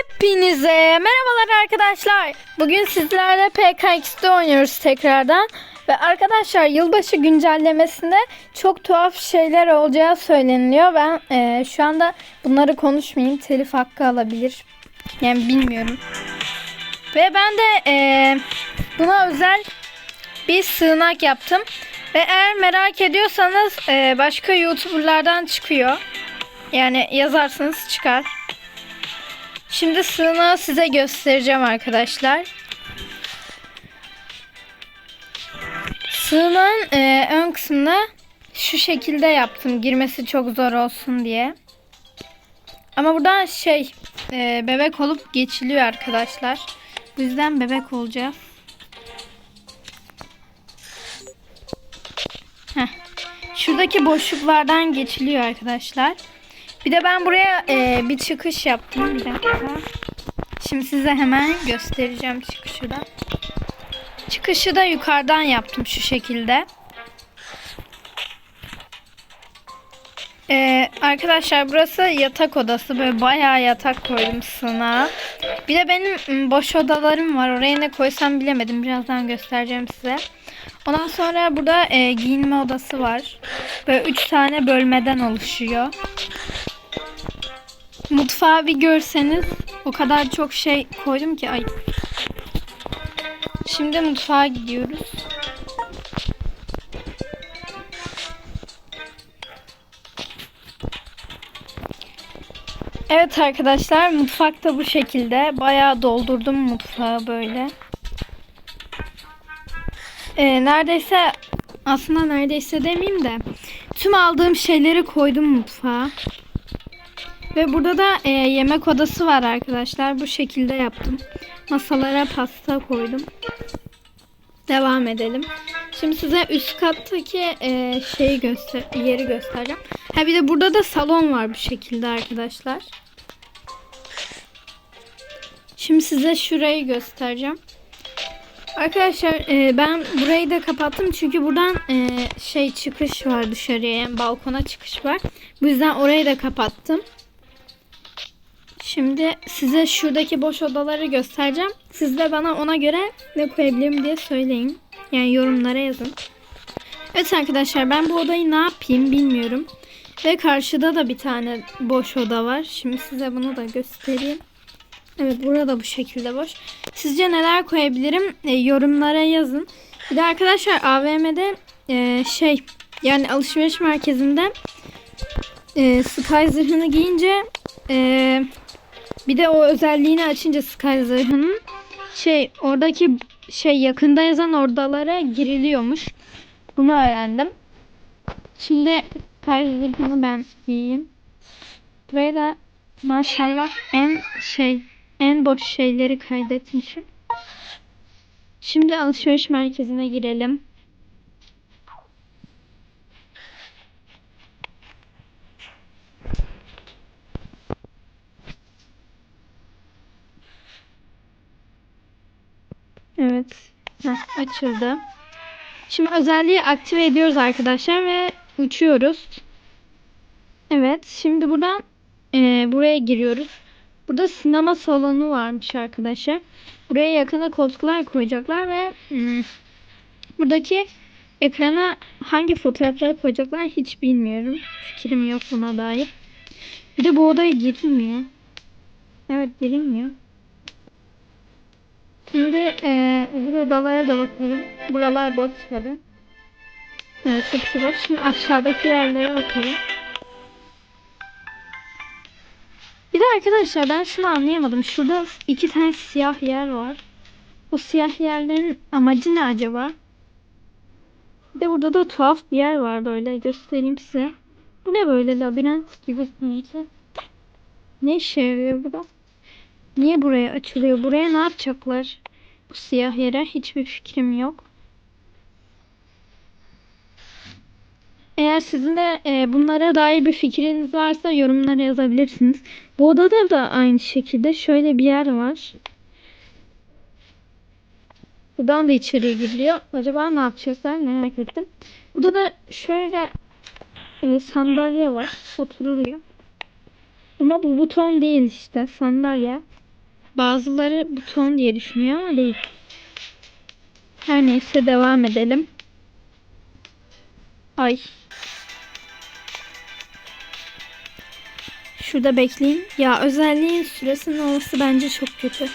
Hepinize merhabalar arkadaşlar. Bugün sizlerle PKX'de oynuyoruz tekrardan. Ve arkadaşlar yılbaşı güncellemesinde çok tuhaf şeyler olacağı söyleniliyor. Ben e, şu anda bunları konuşmayayım. Telif hakkı alabilir. Yani bilmiyorum. Ve ben de e, buna özel bir sığınak yaptım. Ve eğer merak ediyorsanız e, başka YouTuber'lardan çıkıyor. Yani yazarsanız çıkar. Şimdi sığınağı size göstereceğim arkadaşlar. Sığınağın e, ön kısmını şu şekilde yaptım. Girmesi çok zor olsun diye. Ama buradan şey e, bebek olup geçiliyor arkadaşlar. Bu yüzden bebek olacağız. Heh. Şuradaki boşluklardan geçiliyor arkadaşlar. Bir de ben buraya e, bir çıkış yaptım. Bir dakika. Şimdi size hemen göstereceğim çıkışı da. Çıkışı da yukarıdan yaptım şu şekilde. Ee, arkadaşlar burası yatak odası. Böyle bayağı yatak koydum sığınağa. Bir de benim boş odalarım var. Oraya ne koysam bilemedim. Birazdan göstereceğim size. Ondan sonra burada e, giyinme odası var. Böyle üç tane bölmeden oluşuyor. Mutfağı bir görseniz o kadar çok şey koydum ki ay. Şimdi mutfağa gidiyoruz. Evet arkadaşlar mutfakta bu şekilde. Bayağı doldurdum mutfağı böyle. Ee, neredeyse aslında neredeyse demeyeyim de tüm aldığım şeyleri koydum mutfağa. Ve burada da e, yemek odası var arkadaşlar. Bu şekilde yaptım. Masalara pasta koydum. Devam edelim. Şimdi size üst kattaki e, şeyi göster yeri göstereceğim. Ha bir de burada da salon var bu şekilde arkadaşlar. Şimdi size şurayı göstereceğim. Arkadaşlar e, ben burayı da kapattım çünkü buradan e, şey çıkış var dışarıya yani balkona çıkış var. Bu yüzden orayı da kapattım. Şimdi size şuradaki boş odaları göstereceğim. Siz de bana ona göre ne koyabilirim diye söyleyin. Yani yorumlara yazın. Evet arkadaşlar ben bu odayı ne yapayım bilmiyorum. Ve karşıda da bir tane boş oda var. Şimdi size bunu da göstereyim. Evet burada bu şekilde boş. Sizce neler koyabilirim? E, yorumlara yazın. Bir de arkadaşlar AVM'de e, şey yani alışveriş merkezinde e, Sky zırhını giyince e, bir de o özelliğini açınca Sky şey oradaki şey yakında yazan odalara giriliyormuş. Bunu öğrendim. Şimdi Sky ben giyeyim. Buraya da maşallah en şey en boş şeyleri kaydetmişim. Şimdi alışveriş merkezine girelim. Evet. Heh, açıldı. Şimdi özelliği aktive ediyoruz arkadaşlar ve uçuyoruz. Evet. Şimdi buradan e, buraya giriyoruz. Burada sinema salonu varmış arkadaşlar. Buraya yakına koltuklar koyacaklar ve hmm, buradaki ekrana hangi fotoğrafları koyacaklar hiç bilmiyorum. Fikrim yok buna dair. Bir de bu odaya girilmiyor. Evet girilmiyor. Şimdi e, bu odalara da bakalım. Buralar boş tabi. Evet hepsi boş. Şimdi aşağıdaki yerlere bakalım. Bir de arkadaşlar ben şunu anlayamadım. Şurada iki tane siyah yer var. Bu siyah yerlerin amacı ne acaba? Bir de burada da tuhaf bir yer var böyle göstereyim size. Bu ne böyle labirent gibi neyse. Ne işe yarıyor bu da? Niye buraya açılıyor? Buraya ne yapacaklar? Bu siyah yere hiçbir fikrim yok. Eğer sizin de e, bunlara dair bir fikriniz varsa yorumlara yazabilirsiniz. Bu odada da aynı şekilde şöyle bir yer var. Buradan da içeriye giriliyor. Acaba ne yapacaklar merak ettim. Burada da şöyle e, sandalye var. Oturuluyor. Ama bu buton değil işte sandalye. Bazıları buton diye düşünüyor ama değil. Her neyse devam edelim. Ay. Şurada bekleyeyim. Ya özelliğin süresinin olması bence çok kötü.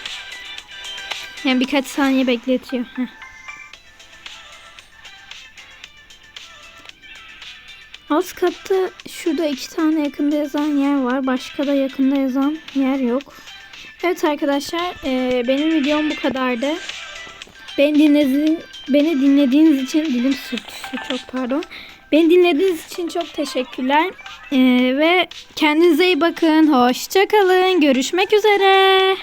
Yani birkaç saniye bekletiyor. Heh. Az katta şurada iki tane yakında yazan yer var. Başka da yakında yazan yer yok. Evet arkadaşlar eee, benim videom bu kadardı. Beni dinlediğiniz, beni dinlediğiniz için dilim sürtüştü çok pardon. Beni dinlediğiniz için çok teşekkürler. Eee, ve kendinize iyi bakın. Hoşça kalın. Görüşmek üzere.